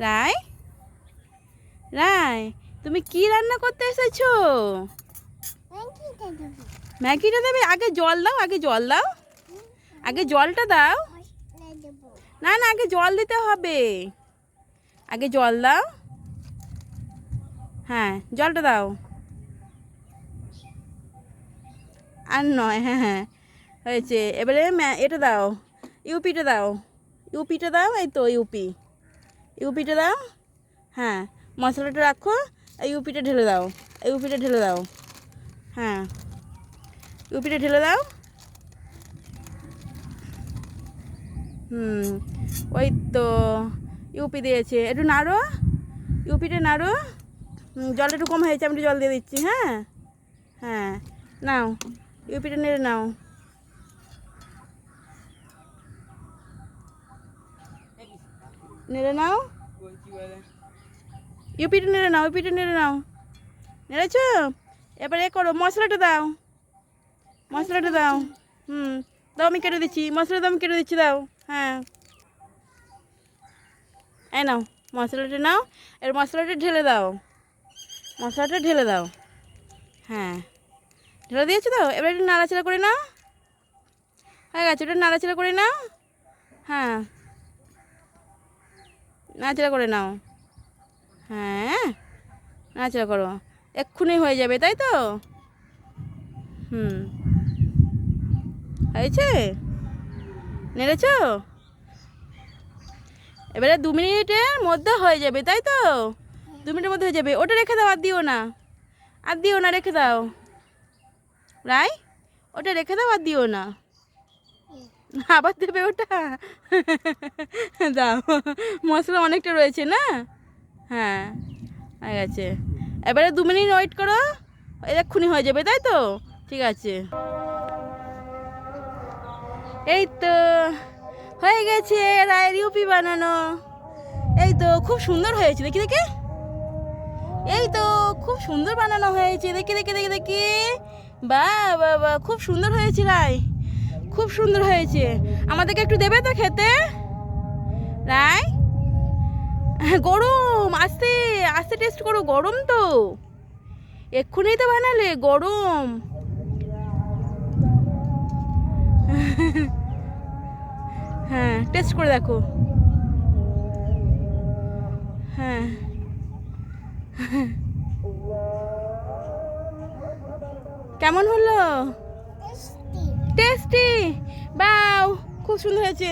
রায় রায় তুমি কি রান্না করতে এসেছ? ম্যাগিটা দেবে? আগে জল দাও, আগে জল দাও। আগে জলটা দাও। না না, আগে জল দিতে হবে। আগে জল দাও। হ্যাঁ জলটা দাও। আর নয় হ্যাঁ হ্যাঁ হয়েছে। এবারে এটা দাও। ইউপিটা দাও। ইউপিটা দাও, এই তো, ইউপি। ইউপিটা দাও। হ্যাঁ মশলাটা রাখো, এই ইউপিটা ঢেলে দাও, এই ইউপিটা ঢেলে দাও। হ্যাঁ ইউপিটা ঢেলে দাও। হুম, ওই তো ইউপি দিয়েছে। একটু নাড়ো, ইউপিটা নাড়ো। জলটা একটু কম হয়েছে, আমি একটু জল দিয়ে দিচ্ছি হ্যাঁ হ্যাঁ নাও, ইউপিটা নেড়ে নাও। নেড়ে নাও। ইউপিটা নেড়ে নাও, ইউপিটা নেড়ে নাও। নেড়েছ? এবারে এ করো, মশলাটা দাও। মশলাটা দাও। হুম, দাও আমি কেটে দিচ্ছি, মশলাটা আমি কেটে দিচ্ছি, দাও। হ্যাঁ। এই নাও, মশলাটা নাও এর মশলাটা ঢেলে দাও। মশলাটা ঢেলে দাও। হ্যাঁ। ঢেলে দিয়েছ তো? এবার একটু নাড়াচাড়া করে নাও। হয়ে গেছে ওটা নাড়াচাড়া করে নাও। হ্যাঁ। নাড়াচাড়া করে নাও। হ্যাঁ? নাড়াচাড়া করো। এক্ষুনি হয়ে যাবে, তাই তো? হুম। হয়েছে? নেড়েছ? এবারে দু মিনিটের মধ্যে হয়ে যাবে, তাই তো? দু মিনিটের মধ্যে হয়ে যাবে। ওটা রেখে দাও, আর দিও না। আর দিও না, রেখে দাও। রাই, ওটা রেখে দাও, আর দিও না। আবার দেবে ওটা? দাও, মশলা অনেকটা রয়েছে না? হ্যাঁ হয়ে গেছে। এবারে দু মিনিট ওয়েট করো এক্ষুনি হয়ে যাবে, তাই তো? ঠিক আছে। এই তো, হয়ে গেছে রায়ের ইউপি বানানো। এই তো, খুব সুন্দর হয়েছে, দেখি দেখি। এই তো, খুব সুন্দর বানানো হয়েছে, দেখি দেখি দেখি দেখি। বা খুব সুন্দর হয়েছে, রায়। সুন্দর হয়েছে। আমাদেরকে একটু দেবে তো খেতে? রায় গরম, আস্তে আস্তে টেস্ট করো, গরম তো। এক্ষুনি তো বানালে, গরম। হ্যাঁ টেস্ট করে দেখো। হ্যাঁ। কেমন হলো? টেস্টি বাউ খুব সুন্দর হয়েছে।